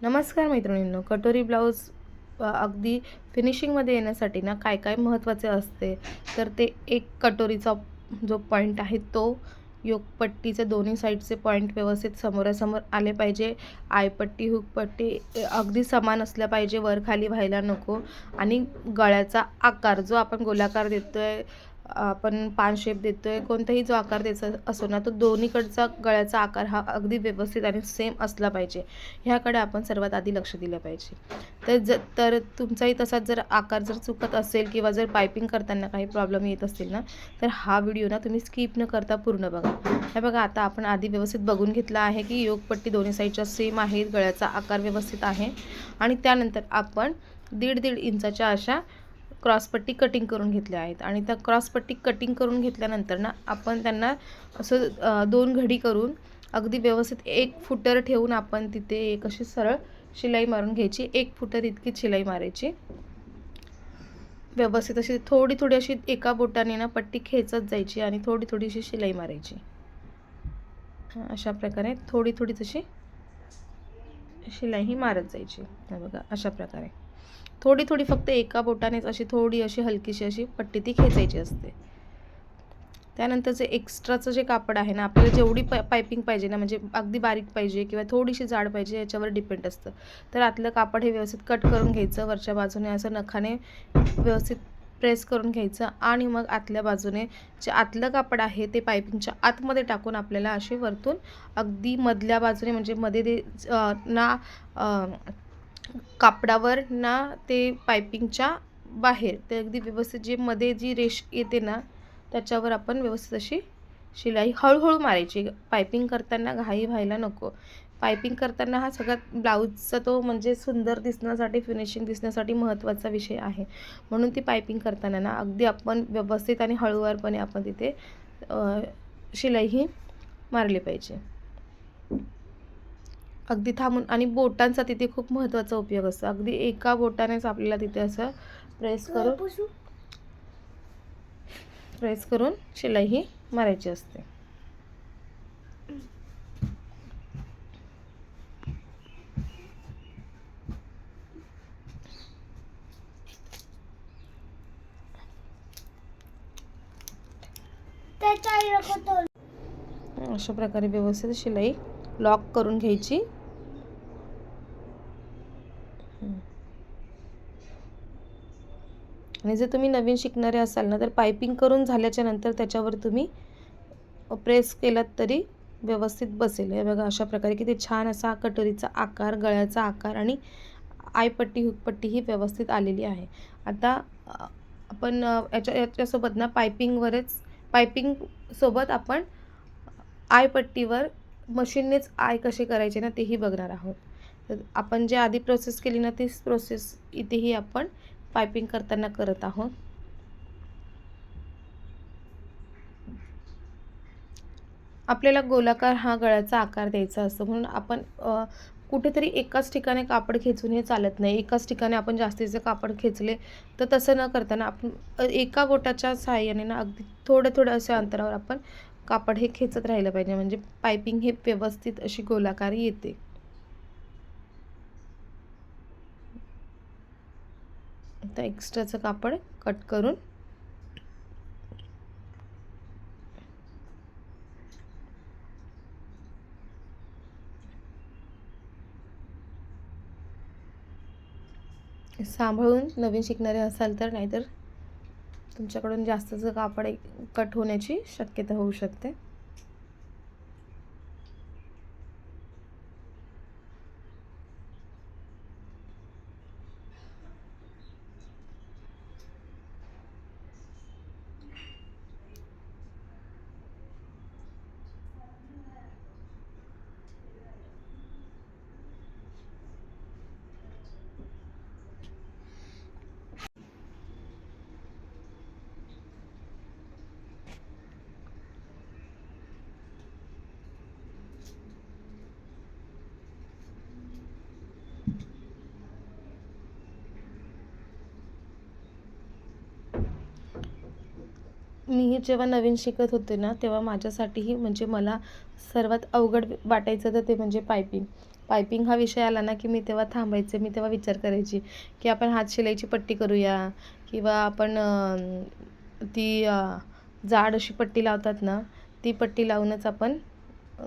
नमस्कार मैत्रिणींनो कटोरी ब्लाऊज अगदी फिनिशिंगमध्ये येण्यासाठी ना काय काय महत्त्वाचे असते? तर ते एक कटोरीचा जो पॉईंट आहे तो योगपट्टीचे दोन्ही साईडचे पॉईंट व्यवस्थित समोरासमोर आले पाहिजे. आयपट्टी हुकपट्टी अगदी समान असल्या पाहिजे. वर खाली व्हायला नको. आणि गळ्याचा आकार जो आपण गोलाकार देतो आहे आपण पान शेप देतोय कोणताही जो आकार द्यायचा असो ना तो दोन्हीकडचा गळ्याचा आकार हा अगदी व्यवस्थित आणि सेम असला पाहिजे. ह्याकडे आपण सर्वात आधी लक्ष दिलं पाहिजे. तर ज तर तुमचाही तसाच जर आकार जर चुकत असेल किंवा जर पायपिंग करताना काही प्रॉब्लेम येत असतील ना तर हा व्हिडिओ ना तुम्ही स्किप न करता पूर्ण बघा. हे बघा आता आपण आधी व्यवस्थित बघून घेतला आहे की योगपट्टी दोन्ही साईडच्या सेम आहेत गळ्याचा आकार व्यवस्थित आहे. आणि त्यानंतर आपण दीड दीड इंचाच्या अशा क्रॉसपट्टी कटिंग करून घेतल्या आहेत. आणि त्या क्रॉसपट्टी कटिंग करून घेतल्यानंतर ना आपण त्यांना असं दोन घडी करून अगदी व्यवस्थित एक फुटर ठेवून आपण तिथे एक अशी सरळ शिलाई मारून घ्यायची. एक फुटर इतकी शिलाई मारायची. व्यवस्थित अशी थोडी थोडी अशी एका बोटाने ना पट्टी खेचत जायची आणि थोडी थोडीशी शिलाई मारायची. अशा प्रकारे थोडी थोडी तशी शिलाई ही मारत जायची. हे बघा अशा प्रकारे. थोडी थोडी फक्त एका बोटानेच अशी थोडी अशी हलकीशी अशी पट्टी ती खेचायची असते. त्यानंतर जे एक्स्ट्राचं जे कापड आहे ना आपल्याला जेवढी प पायपिंग पाहिजे ना म्हणजे अगदी बारीक पाहिजे किंवा थोडीशी जाड पाहिजे याच्यावर डिपेंड असतं. तर आतलं कापड हे व्यवस्थित कट करून घ्यायचं वरच्या बाजूने असं नखाने व्यवस्थित प्रेस करून घ्यायचं आणि मग आतल्या बाजूने जे आतलं कापड आहे ते पायपिंगच्या आतमध्ये टाकून आपल्याला असे वरतून अगदी मधल्या बाजूने म्हणजे मध्ये ते ना आ, कापडावर ना ते पायपिंगच्या बाहेर ते अगदी व्यवस्थित जे मध्ये जी रेष येते ना त्याच्यावर आपण व्यवस्थित अशी शिलाई हळूहळू मारायची. पायपिंग करताना घाई व्हायला नको. पायपिंग करताना हा सगळ्यात ब्लाऊजचा तो म्हणजे सुंदर दिसण्यासाठी फिनिशिंग दिसण्यासाठी महत्त्वाचा विषय आहे. म्हणून ती पायपिंग करताना ना अगदी आपण व्यवस्थित आणि हळूवारपणे आपण तिथे शिलाई ही मारली पाहिजे. अगदी थांबून. आणि बोटांचा तिथे खूप महत्त्वाचा उपयोग असतो. अगदी एका बोटानेच आपल्याला तिथे असं प्रेस करून प्रेस करून शिलाई ही मारायची असते. अशा प्रकारे व्यवस्थित शिलाई लॉक करून घ्यायची. आणि जर तुम्ही नवीन शिकणारे असाल ना तर पायपिंग करून झाल्याच्यानंतर त्याच्यावर तुम्ही प्रेस केलात तरी व्यवस्थित बसेल. हे बघा अशा प्रकारे किती छान असा कटोरीचा आकार गळ्याचा आकार आणि आयपट्टी हुकपट्टी ही व्यवस्थित आलेली आहे. आता आपण याच्या याच्यासोबत ना पायपिंगवरच पायपिंग सोबत आपण आयपट्टीवर मशीननेच आय कसे करायचे ना तेही बघणार आहोत. तर आपण जे आधी प्रोसेस केली ना तीच प्रोसेस इथेही आपण पायपिंग करताना करत आहोत. आपल्याला गोलाकार हा गळ्याचा आकार द्यायचा असतो. म्हणून आपण कुठेतरी एकाच ठिकाणी कापड खेचून हे चालत नाही. एकाच ठिकाणी आपण जास्तीचे कापड खेचले तर तसं न करताना आपण एका बोटाच्या सहाय्याने ना अगदी थोडं थोडं अशा अंतरावर आपण कापड हे खेचत राहिलं पाहिजे. म्हणजे पायपिंग हे व्यवस्थित अशी गोलाकार येते. आता एक्स्ट्राचं कापड कट करून सांभाळून नवीन शिकणारे असाल तर नाहीतर तुमच्याकडून जास्तचं कापड कट होण्याची शक्यता होऊ शकते. मी जेव्हा नवीन शिकत होते ना तेव्हा माझ्यासाठीही म्हणजे मला सर्वात अवघड वाटायचं तर ते म्हणजे पायपिंग. पायपिंग हा विषय आला ना की मी तेव्हा थांबायचे मी तेव्हा विचार करायची की आपण हात शिलाईची पट्टी करूया किंवा आपण ती जाड अशी पट्टी लावतात ना ती पट्टी लावूनच आपण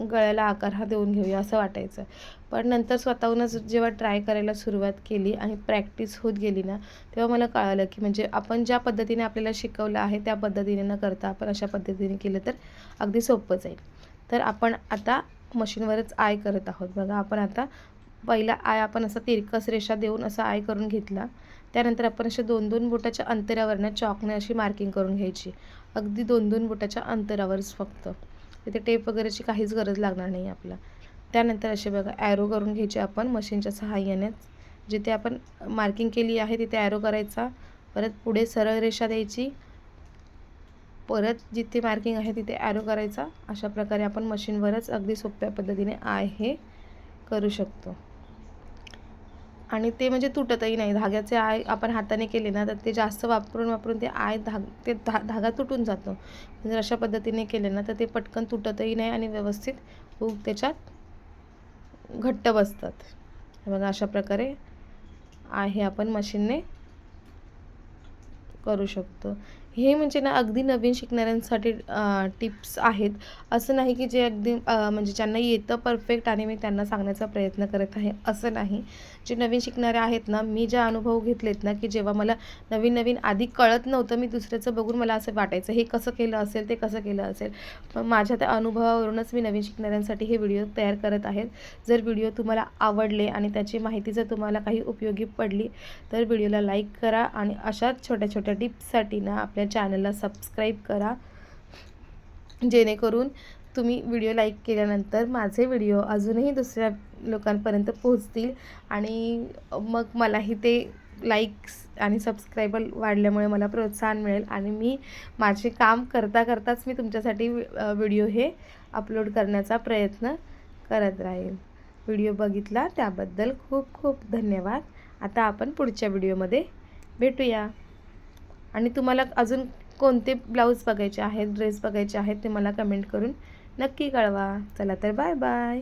गळ्याला आकार हा देऊन घेऊया असं वाटायचं. पण नंतर स्वतःहूनच जेव्हा ट्राय करायला सुरुवात केली आणि प्रॅक्टिस होत गेली ना तेव्हा मला कळालं की म्हणजे आपण ज्या पद्धतीने आपल्याला शिकवलं आहे त्या पद्धतीने न करता आपण अशा पद्धतीने केलं तर अगदी सोपं जाईल. तर आपण आता मशीनवरच आय करत आहोत. बघा आपण आता पहिला आय आपण असा तिरकस रेषा देऊन असा आय करून घेतला. त्यानंतर आपण अशा दोन दोन बोटाच्या अंतरावरनं चॉकने अशी मार्किंग करून घ्यायची. अगदी दोन दोन बोटाच्या अंतरावरच फक्त. तिथे टेप वगैरेची काहीच गरज लागणार नाही आपला त्यानंतर असे बघा ॲरो करून घ्यायचे आपण मशीनच्या सहाय्यानेच जिथे आपण मार्किंग केली आहे तिथे ॲरो करायचा. परत पुढे सरळ रेषा द्यायची. परत जिथे मार्किंग आहे तिथे ॲरो करायचा. अशा प्रकारे आपण मशीनवरच अगदी सोप्या पद्धतीने आय हे करू शकतो. आणि ते म्हणजे तुटतही नाही. धाग्याचे आय आपण हाताने केले ना तर ते जास्त वापरून वापरून ते आय धाग ते धा धागा तुटून जातो. जर अशा पद्धतीने केले ना तर ते पटकन तुटतही नाही आणि व्यवस्थित हूक त्याच्यात घट्ट बसतात. बघा अशा प्रकारे आहे आपण मशीनने करू शकतो. हे म्हणजे ना अगदी नवीन शिकणाऱ्यांसाठी टिप्स आहेत. असं नाही की जे अगदी म्हणजे ज्यांना येतं परफेक्ट आणि मी त्यांना सांगण्याचा प्रयत्न करत आहे असं नाही. जे नवीन शिकणारे आहेत ना मी ज्या अनुभव घेतलेत ना की जेव्हा मला नवीन नवीन आधी कळत नव्हतं मी दुसऱ्याचं बघून मला असं वाटायचं हे कसं केलं असेल ते कसं केलं असेल. पण माझ्या त्या अनुभवावरूनच मी नवीन शिकणाऱ्यांसाठी हे व्हिडिओ तयार करत आहेत. जर व्हिडिओ तुम्हाला आवडले आणि त्याची माहिती जर तुम्हाला काही उपयोगी पडली तर व्हिडिओला लाईक करा आणि अशाच छोट्या छोट्या टिप्ससाठी ना आपल्या आपल्या चॅनलला सबस्क्राईब करा. जेणेकरून तुम्ही व्हिडिओ लाईक केल्यानंतर माझे व्हिडिओ अजूनही दुसऱ्या लोकांपर्यंत पोहोचतील. आणि मग मलाही ते लाईक्स आणि सबस्क्रायबर वाढल्यामुळे मला प्रोत्साहन मिळेल. आणि मी माझे काम करता करताच मी तुमच्यासाठी व्हिडिओ हे अपलोड करण्याचा प्रयत्न करत राहील. व्हिडिओ बघितला त्याबद्दल खूप खूप धन्यवाद. आता आपण पुढच्या व्हिडिओमध्ये भेटूया. आणि तुम्हाला अजून कोणते ब्लाऊज बघायचे आहेत ड्रेस बघायचे आहेत ते मला कमेंट करून नक्की कळवा. चला तर बाय बाय.